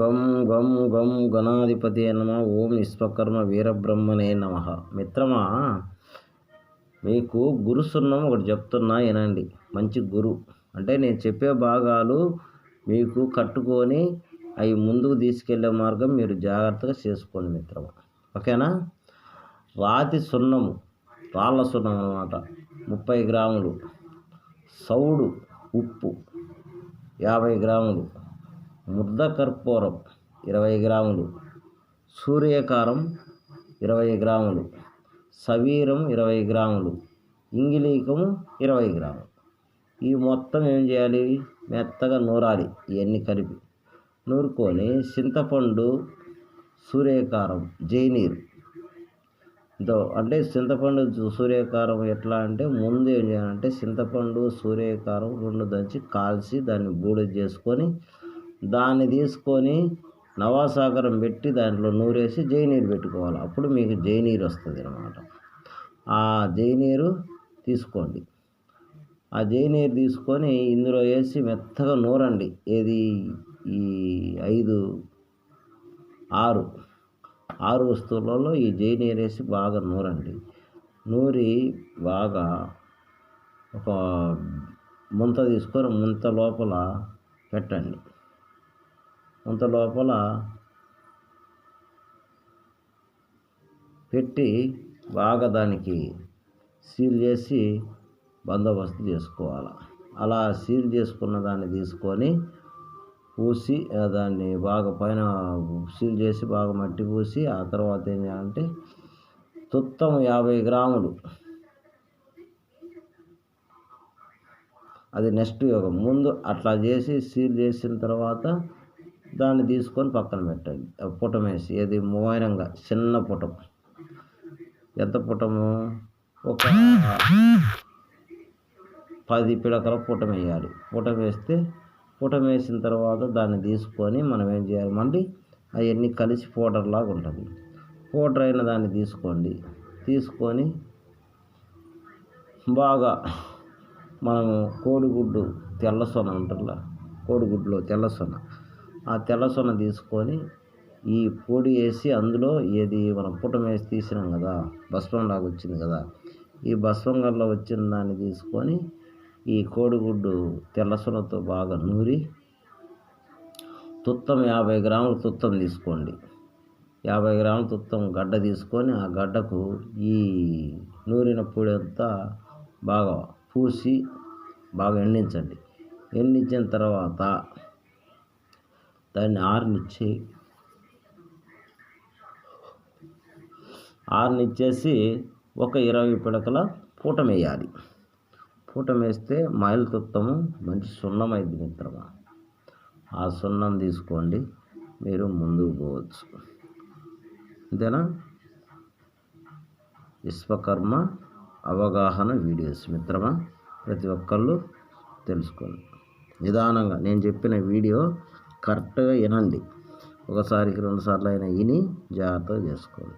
గం గం గం గణాధిపతి నమ ఓం విశ్వకర్మ వీరబ్రహ్మనే నమ. మిత్రమా మీకు గురు సున్నం ఒకటి చెప్తున్నా వినండి. మంచి గురు. అంటే నేను చెప్పే భాగాలు మీకు కట్టుకొని అవి ముందుకు తీసుకెళ్ళే మార్గం మీరు జాగ్రత్తగా చేసుకోండి మిత్రమా. ఓకేనా? రాతి సున్నము రాళ్ళ సున్నం అనమాట ముప్పై గ్రాములు. సౌడు ఉప్పు యాభై గ్రాములు. ముద్ద కర్పూరం ఇరవై గ్రాములు. సూర్యకారం ఇరవై గ్రాములు. సవీరం ఇరవై గ్రాములు. ఇంగిలీకము ఇరవై గ్రాములు. ఈ మొత్తం ఏం చేయాలి? మెత్తగా నూరాలి ఇవన్నీ కలిపి. నూరుకొని చింతపండు సూర్యకారం జైనీరు. దో అంటే చింతపండు సూర్యకారం ఎట్లా అంటే ముందు ఏం చేయాలంటే చింతపండు సూర్యకారం రెండు దంచి కాల్చి దాన్ని బూడిద చేసుకొని దాన్ని తీసుకొని నవాసాగరం పెట్టి దాంట్లో నూరేసి జైనీరు పెట్టుకోవాలి. అప్పుడు మీకు జైనీరు వస్తుంది అనమాట ఆ జైనీరు తీసుకోండి. ఆ జైనీరు తీసుకొని ఇందులో వేసి మెత్తగా నూరండి. ఏది? ఈ ఐదు ఆరు ఆరు వస్తువులలో ఈ జైనీరు వేసి బాగా నూరండి. నూరి బాగా ఒక ముంత తీసుకొని ముంత లోపల పెట్టండి. కొంత లోపల పెట్టి బాగా దానికి సీల్ చేసి బందోబస్తు చేసుకోవాలి. అలా సీల్ చేసుకున్న దాన్ని తీసుకొని పూసి దాన్ని బాగా పైన సీల్ చేసి బాగా మట్టి పూసి ఆ తర్వాత ఏం చేయాలంటే తుత్తం యాభై గ్రాములు. అది నెక్స్ట్ యోగం ముందు అట్లా చేసి సీల్ చేసిన తర్వాత దాన్ని తీసుకొని పక్కన పెట్టండి. పుటం వేసి ఏది మూవాయినంగా చిన్న పుటం. ఎంత పుటము? ఒక పది పిడకల పుటం వేయాలి. పుటం వేస్తే పుటం వేసిన తర్వాత దాన్ని తీసుకొని మనం ఏం చేయాలి? మళ్ళీ అవన్నీ కలిసి పౌడర్ లాగా ఉంటుంది. పౌడర్ అయిన దాన్ని తీసుకోండి. తీసుకొని బాగా మనము కోడిగుడ్డు తెల్లసొన ఉంటుందా కోడిగుడ్డులో తెల్లసొన ఆ తెల్లసొన తీసుకొని ఈ పొడి వేసి అందులో ఏది మనం పుటం వేసి తీసినాం కదా భస్మం లాగా వచ్చింది కదా ఈ భస్మం గల్ల వచ్చిన దాన్ని తీసుకొని ఈ కోడిగుడ్డు తెల్లసొనతో బాగా నూరి తుత్తం యాభై గ్రాముల తుత్తం తీసుకోండి. యాభై గ్రాముల తుత్తం గడ్డ తీసుకొని ఆ గడ్డకు ఈ నూరిన పొడి అంతా బాగా పూసి బాగా ఎండించండి. ఎండించిన తర్వాత దాన్ని ఆరునిచ్చి ఆరునిచ్చేసి ఒక ఇరవై పిడకల పూట వేయాలి పూట వేస్తే తుత్తము మంచి సున్నం అయింది మిత్రమా. ఆ సున్నం తీసుకోండి మీరు ముందుకు పోవచ్చు. అంతేనా? విశ్వకర్మ అవగాహన వీడియోస్ మిత్రమా. ప్రతి ఒక్కళ్ళు తెలుసుకోండి. నిదానంగా నేను చెప్పిన వీడియో కరెక్ట్గా వినండి. ఒకసారికి రెండుసార్లు అయినా విని జాగ్రత్తగా చేసుకోండి.